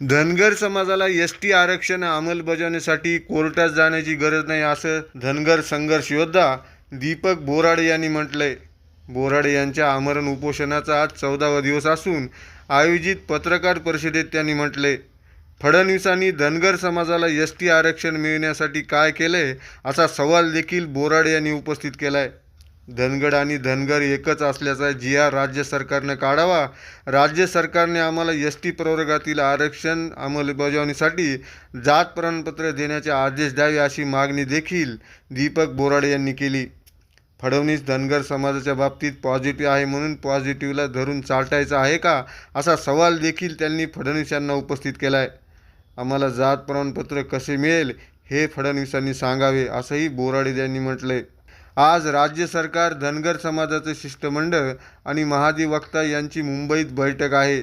धनगर समाजाला S T आरक्षण अंमलबजावणीसाठी कोर्टात जाण्याची गरज नाही असं धनगर संघर्ष योद्धा दीपक बोराडे यांनी म्हटलंय. बोराडे यांच्या आमरण उपोषणाचा आज चौदावा दिवस असून आयोजित पत्रकार परिषदेत त्यांनी म्हटले फडणवीसांनी धनगर समाजाला एस टी आरक्षण मिळण्यासाठी काय केलंय असा सवाल देखील बोराडे यांनी उपस्थित केलाय. धनगड आणि धनगर एकच असल्याचा जी आर राज्य सरकारनं काढावा. राज्य सरकारने आम्हाला एस टी प्रवर्गातील आरक्षण अंमलबजावणीसाठी जात प्रमाणपत्र देण्याचे आदेश द्यावे अशी मागणी देखील दीपक बोराडे यांनी केली. फडणवीस धनगर समाजाच्या बाबतीत पॉझिटिव्ह आहे म्हणून पॉझिटिव्हला धरून चालटायचं आहे का? असा सवाल देखील त्यांनी फडणवीस यांना उपस्थित केला आहे आम्हाला जात प्रमाणपत्र कसे मिळेल हे फडणवीसांनी सांगावे असंही बोराडे यांनी म्हटलंय. आज राज्य सरकार धनगर समाजाचं शिष्टमंडळ आणि महाधिवक्ता यांची मुंबईत बैठक आहे.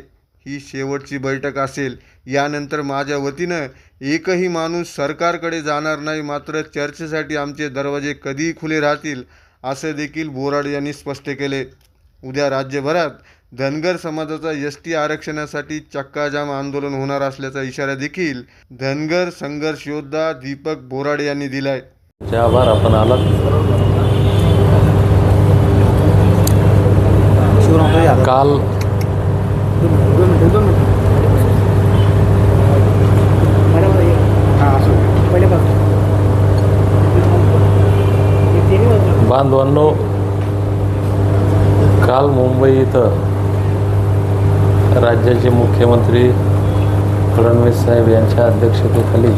ही शेवटची बैठक असेल. यानंतर माझ्या वतीनं एकही माणूस सरकारकडे जाणार नाही मात्र चर्चेसाठी आमचे दरवाजे कधीही खुले राहतील असं देखील बोराड यांनी स्पष्ट केले. उद्या राज्यभरात धनगर समाजाचा एस टी आरक्षणासाठी चक्काजाम आंदोलन होणार असल्याचा इशारा देखील धनगर संघर्ष योद्धा दीपक बोराडे यांनी दिलाय. चे आभार आपण आलात. काल बांधवांनो काल मुंबई इथं राज्याचे मुख्यमंत्री फडणवीस साहेब यांच्या अध्यक्षतेखाली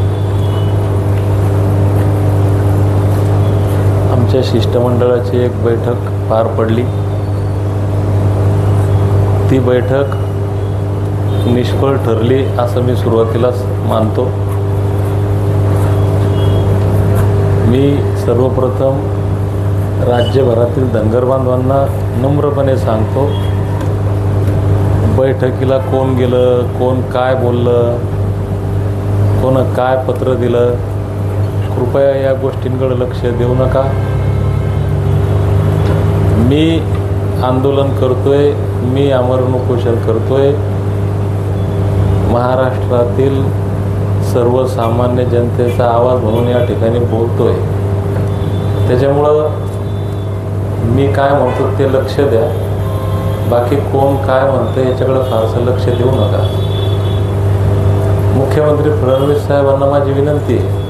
आमच्या शिष्टमंडळाची एक बैठक पार पडली. ती बैठक निष्फळ ठरली असं मी सुरुवातीलाच मानतो. मी सर्वप्रथम राज्यभरातील धनगर बांधवांना नम्रपणे सांगतो बैठकीला कोण गेलं कोण काय बोललं कोण काय पत्र दिलं कृपया या गोष्टींकडे लक्ष देऊ नका. मी आंदोलन करतोय मी आमरण उपोषण करतोय. महाराष्ट्रातील सर्वसामान्य जनतेचा आवाज म्हणून या ठिकाणी बोलतोय. त्याच्यामुळं मी काय म्हणतो ते लक्ष द्या. बाकी कोण काय म्हणतं याच्याकडे फारसं लक्ष देऊ नका. मुख्यमंत्री फडणवीस साहेबांना माझी विनंती आहे.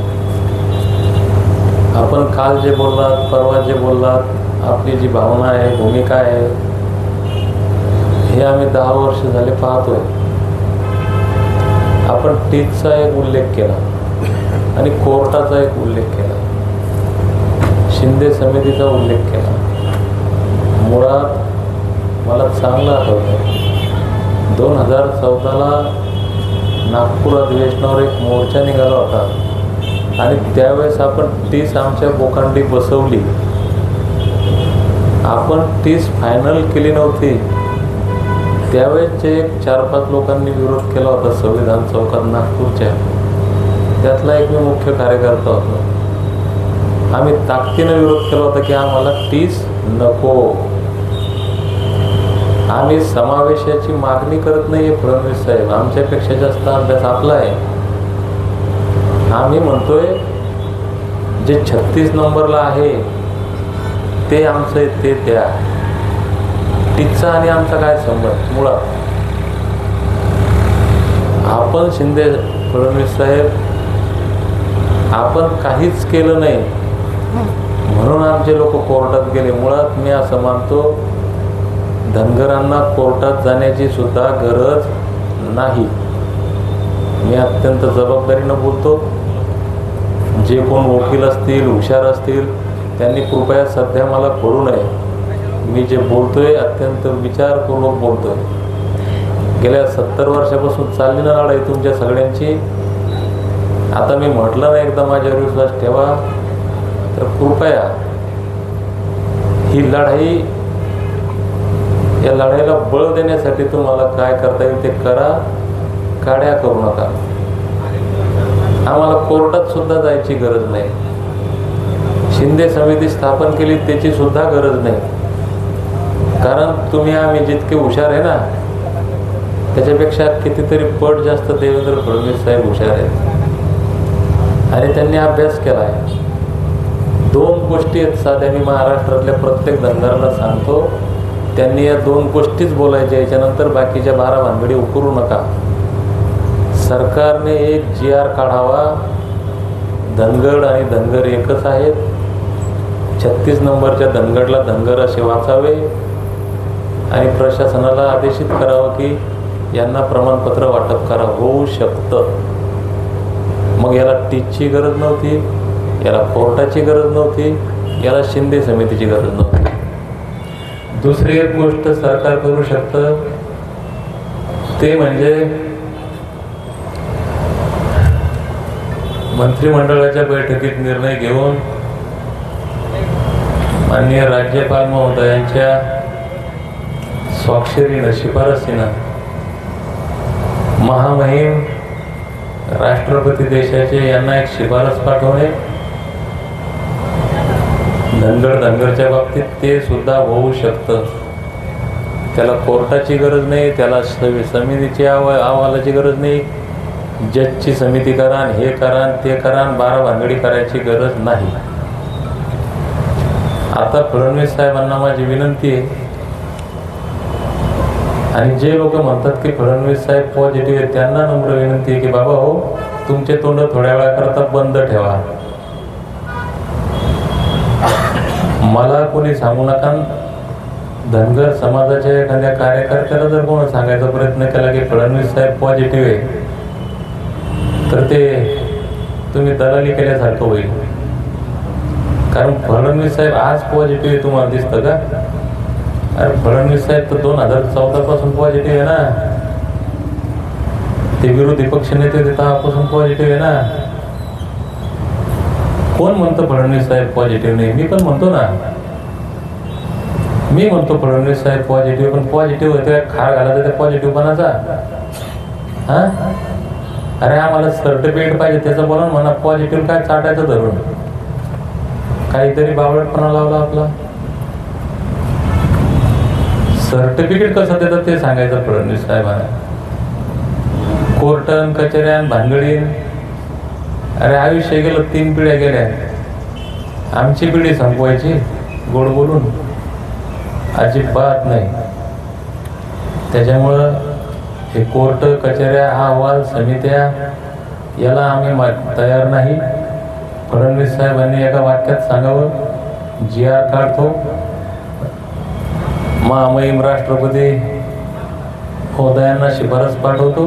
आपण काल जे बोललात परवा जे बोललात आपली जी भावना आहे भूमिका आहे हे आम्ही दहा वर्ष झाले पाहतोय. आपण टीचचा एक उल्लेख केला आणि कोर्टाचा एक उल्लेख केला. शिंदे समितीचा उल्लेख केला. मुळात मला चांगलं आठवतं दोन हजार चौदाला नागपूर अधिवेशनावर एक मोर्चा निघाला होता. आणि त्यावेळेस आपण तीच आमच्या बोकांडी बसवली. आपण तीस फायनल केली नव्हती. त्यावेळेस जे एक चार पाच लोकांनी विरोध केला होता संविधान चौकात नागपूरच्या. त्यातला एक मी मुख्य कार्यकर्ता होतो. आम्ही ताकदीनं विरोध केला होता की आम्हाला तीस नको. आम्ही समावेशाची मागणी करत नाही आहे फडणवीस साहेब. आमच्यापेक्षा जास्त अभ्यास आपला आहे. आम्ही म्हणतोय जे छत्तीस नंबरला आहे ते आमचं आहे ते त्या. तिचा आणि आमचा काय संबंध? मुळात. आपण शिंदे फडणवीस साहेब आपण काहीच केलं नाही. म्हणून आमचे लोक कोर्टात गेले. मुळात मी असं मानतो धनगरांना कोर्टात जाण्याची सुद्धा गरज नाही. मी अत्यंत जबाबदारीनं बोलतो. जे कोण वकील असतील हुशार असतील त्यांनी कृपया सध्या मला पडू नये. मी जे बोलतोय अत्यंत विचारपूर्वक बोलतोय. गेल्या सत्तर वर्षापासून चालली ना लढाई तुमच्या सगळ्यांची? आता मी म्हटलं ना एकदा माझ्यावर विश्वास ठेवा. तर कृपया ही लढाई या लढाईला बळ देण्यासाठी तुम्हाला काय करता येईल ते करा. काड्या करू नका. आम्हाला कोर्टात सुद्धा जायची गरज नाही. शिंदे समिती स्थापन केली त्याची सुद्धा गरज नाही. कारण तुम्ही आम्ही जितके हुशार आहे ना त्याच्यापेक्षा कितीतरी पट जास्त देवेंद्र फडणवीस साहेब हुशार आहेत. आणि त्यांनी अभ्यास केला आहे. दोन गोष्टी आहेत साध्या मी महाराष्ट्रातल्या प्रत्येक धंदाराला सांगतो. त्यांनी या दोन गोष्टीच बोलायच्या याच्यानंतर बाकीच्या बारा भानगडी उकरू नका. सरकारने एक जी आर काढावा. धनगड आणि धनगर एकच आहेत. छत्तीस नंबरच्या धनगडला धनगर असे वाचावे आणि प्रशासनाला आदेशित करावं की यांना प्रमाणपत्र वाटप करा. होऊ शकतं. मग याला टीचची गरज नव्हती याला कोर्टाची गरज नव्हती याला शिंदे समितीची गरज नव्हती. दुसरी एक गोष्ट सरकार करू शकतं ते म्हणजे मंत्रिमंडळाच्या बैठकीत निर्णय घेऊन माननीय राज्यपाल महोदयांच्या स्वाक्षरीनं शिफारसीनं महामहिम राष्ट्रपती देशाचे यांना एक शिफारस पाठवणे. धनगड धनगडच्या बाबतीत ते सुद्धा होऊ शकतं. त्याला कोर्टाची गरज नाही त्याला सवि- समितीची आव अहवालाची गरज नाही. जजची समिती करान हे करान ते करान बारा भानगडी करायची गरज नाही. आता फडणवीस साहेबांना माझी विनंती आहे. आणि जे लोक म्हणतात की फडणवीस साहेब पॉझिटिव्ह आहेत त्यांना नम्र विनंती आहे की बाबा हो तुमचे तोंड थोड्या वेळाकरता बंद ठेवा. मला कोणी सांगू नका. धनगर समाजाच्या एखाद्या कार्यकर्त्याला जर कोण सांगायचा प्रयत्न केला की फडणवीस साहेब पॉझिटिव्ह आहे तर ते तुम्ही दलाली केल्यासारखं होईल. कारण फडणवीस साहेब आज पॉझिटिव्ह आहे तुम्हाला दिसतं का? अरे फडणवीस साहेब तर दोन हजार चौदा पासून पॉझिटिव्ह आहे ना. ते विरोधी पक्ष नेते तेव्हापासून पॉझिटिव्ह आहे ना. कोण म्हणतो फडणवीस साहेब पॉझिटिव्ह नाही? मी पण म्हणतो ना. मी म्हणतो फडणवीस साहेब पॉझिटिव्ह पण पॉझिटिव्ह होते खार घालायचा त्या पॉझिटिव्हपणाचा हा? अरे आम्हाला सर्टिफिकेट पाहिजे त्याचं बोला म्हणा. पॉझिटिव्ह काय चाटायचं धरून? काहीतरी बावळटपणा लावला आपला. सर्टिफिकेट कसं देतात ते सांगायचं फडणवीस साहेबांना. कोर्टन कचऱ्या भानगडीन अरे आयुष्य गेलं तीन पिढ्या गेल्या. आमची पिढी संपवायची गोड बोलून. अजिबात नाही. त्याच्यामुळं हे कोर्ट कचऱ्या अहवाल समित्या याला आम्ही मा- तयार नाही. फडणवीस साहेबांनी एका वाक्यात सांगावं. जी आर काढतो. महामहिम राष्ट्रपती महोदयांना शिफारस पाठवतो.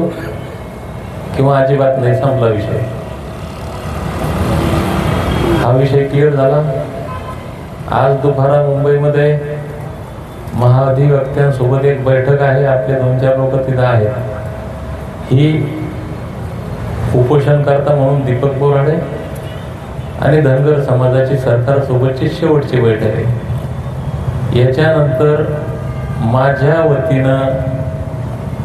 किंवा अजिबात नाही संपला विषय. हा विषय क्लिअर झाला. आज दुपारा मुंबईमध्ये महाधिवक्त्यांसोबत एक बैठक आहे. आपले दोन चार लोक तिथं आहेत. ही उपोषणकर्ता म्हणून दीपक बोराडे आणि धनगर समाजाची सरकारसोबतची शेवटची बैठक आहे. याच्यानंतर माझ्या वतीनं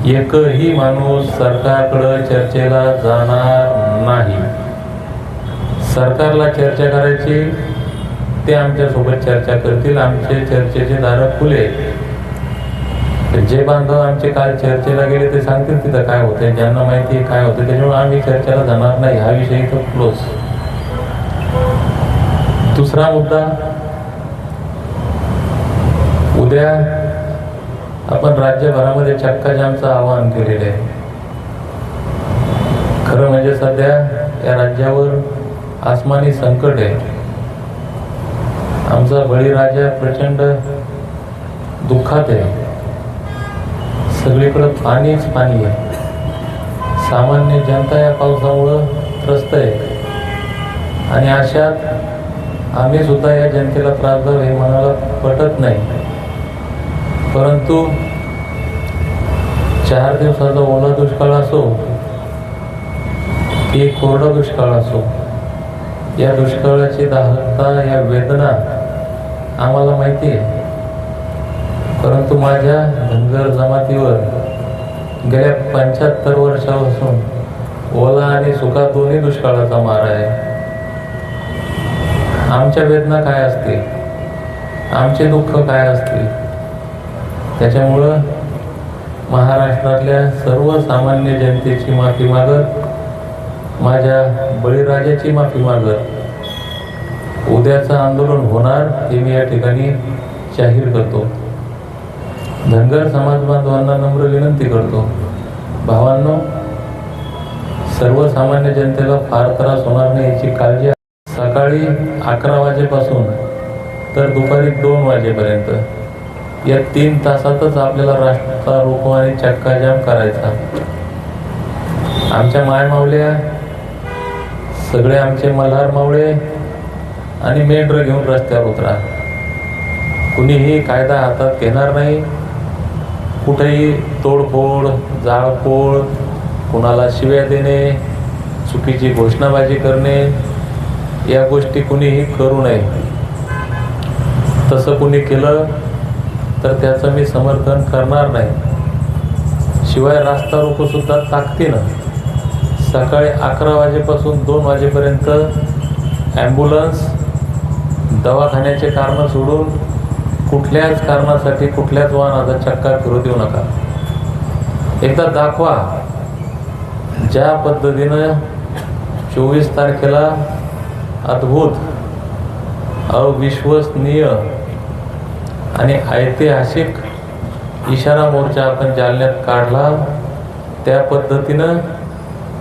एकही माणूस सरकारकडं चर्चेला जाणार नाही. सरकारला चर्चा करायची ते आमच्यासोबत चर्चा करतील. आमचे चर्चेचे दार खुले आहेत. जे बांधव आमचे काल चर्चेला गेले ते सांगतील तिथं काय होतंय ज्यांना माहिती आहे काय होतं त्याच्यामुळे आम्ही चर्चेला जाणार नाही. हा विषय इथं क्लोज दुसरा मुद्दा उद्या आपण राज्यभरामध्ये चक्काजामचं आवाहन केलेलं आहे. खरं म्हणजे सध्या या राज्यावर आसमानी संकट आहे. आमचा बळीराजा प्रचंड दुःखात आहे. सगळीकडं पाणीच पाणी आहे. सामान्य जनता या पावसामुळं त्रस्त आहे. आणि अशात आम्ही सुद्धा या जनतेला त्रास द्यावा हे मनाला पटत नाही. परंतु चार दिवसाचा ओला दुष्काळ असो की कोरडा दुष्काळ असो या दुष्काळाची दाहकता या वेदना आम्हाला माहिती आहे. परंतु माझ्या धनगर जमातीवर गेल्या पंच्याहत्तर वर्षापासून ओला आणि सुका दोन्ही दुष्काळाचा मार आहे. आमच्या वेदना काय असतील? आमचे दुःख काय असतील? त्याच्यामुळं महाराष्ट्रातल्या सर्वसामान्य जनतेची माफी मागत माझ्या बळीराजाची माफी मागत उद्याचं आंदोलन होणार हे मी या ठिकाणी जाहीर करतो. धनगर समाज बांधवांना नम्र विनंती करतो. भावांनो सर्वसामान्य जनतेला फार त्रास होणार नाही याची काळजी सकाळी अकरा वाजेपासून तर दुपारी दोन वाजेपर्यंत. या तीन तासातच आपल्याला रास्ता रोखो आणि चक्काजाम करायचा. आमच्या मायमावल्या सगळे आमचे मल्हार मावळे आणि मेंढ्र घेऊन रस्त्यावर उतरा. कुणीही कायदा हातात घेणार नाही. कुठेही तोडफोड जाळपोळ कुणाला शिव्या देणे चुकीची घोषणाबाजी करणे या गोष्टी कुणीही करू नये. तसं कुणी केलं तर त्याचं मी समर्थन करणार नाही. शिवाय रास्ता रोको सुद्धा ताकदीनं सकाळी अकरा वाजेपासून दोन वाजेपर्यंत ॲम्ब्युलन्स दवाखान्याचे कारणं सोडून कुठल्याच कारणासाठी कुठल्याच वाहनाचा चक्का फिरू देऊ नका. एकदा दाखवा ज्या पद्धतीनं चोवीस तारखेला अद्भुत अविश्वसनीय आणि ऐतिहासिक इशारा मोर्चा आपण जालन्यात काढला. त्या पद्धतीनं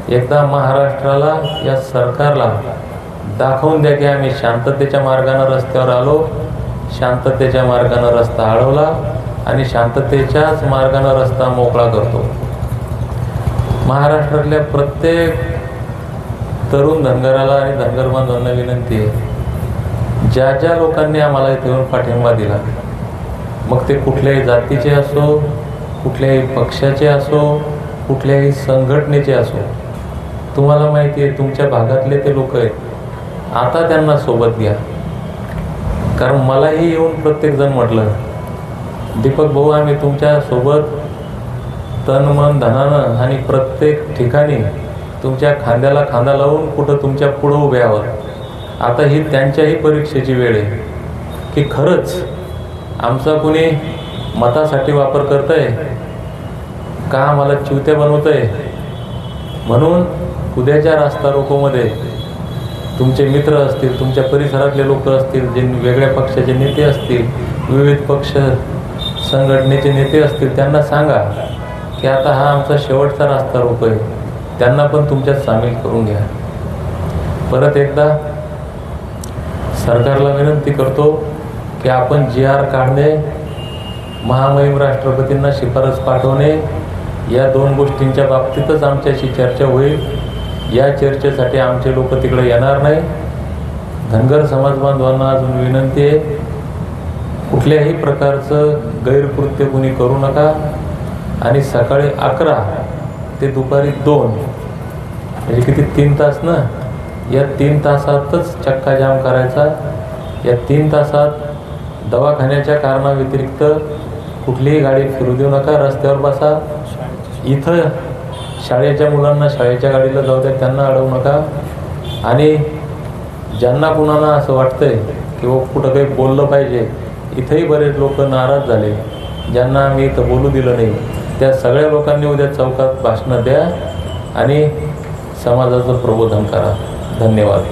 एकदा महाराष्ट्राला या सरकारला दाखवून द्या की आम्ही शांततेच्या मार्गानं रस्त्यावर आलो शांततेच्या मार्गानं रस्ता अडवला आणि शांततेच्याच मार्गानं रस्ता मोकळा करतो. महाराष्ट्रातल्या प्रत्येक तरुण धनगराला आणि धनगर बांधवांना विनंती आहे. ज्या ज्या लोकांनी आम्हाला इथे येऊन पाठिंबा दिला मग ते कुठल्याही जातीचे असो कुठल्याही पक्षाचे असो कुठल्याही संघटनेचे असो तुम्हाला माहिती आहे तुमच्या भागातले ते लोक आहेत. आता त्यांना सोबत घ्या. कारण मलाही येऊन प्रत्येकजण म्हटलं दीपक भाऊ आम्ही तुमच्यासोबत तन मन धनानं आणि प्रत्येक ठिकाणी तुमच्या खांद्याला खांदा लावून कुठं तुमच्या पुढं उभे आहोत. आता ही त्यांच्याही परीक्षेची वेळ आहे. की खरंच आमचा कुणी मतासाठी वापर करत आहे का आम्हाला चिवत्या बनवत आहे म्हणून उद्याच्या रास्ता रोकोमध्ये तुमचे मित्र असतील तुमच्या परिसरातले लोक असतील जे वेगळ्या पक्षाचे नेते असतील विविध पक्ष संघटनेचे नेते असतील त्यांना सांगा की आता हा आमचा शेवटचा रास्ता रोको आहे त्यांना पण तुमच्यात सामील करून घ्या. परत एकदा सरकारला विनंती करतो की आपण जी आर काढणे महामहिम राष्ट्रपतींना शिफारस पाठवणे या दोन गोष्टींच्या बाबतीतच आमच्याशी चर्चा होईल. या चर्चेसाठी आमचे लोक तिकडे येणार नाही. धनगर समाज बांधवांना अजून विनंती आहे कुठल्याही प्रकारचं गैरकृत्य कुणी करू नका. आणि सकाळी अकरा ते दुपारी दोन. म्हणजे किती तीन तास ना? या तीन तासातच चक्का जाम करायचा. या तीन तासात दवाखान्याच्या कारणाव्यतिरिक्त कुठलीही गाडी फिरू देऊ नका. रस्त्यावर बसा. इथं शाळेच्या मुलांना शाळेच्या गाडीला जाऊ द्या. त्यांना अडवू नका. आणि ज्यांना कुणाला असं वाटतंय की वो कुठं काही बोललं पाहिजे इथंही बरेच लोक नाराज झाले. ज्यांना आम्ही इथं बोलू दिलं नाही. त्या सगळ्या लोकांनी उद्या चौकात भाषणं द्या आणि समाजाचं प्रबोधन करा. धन्यवाद.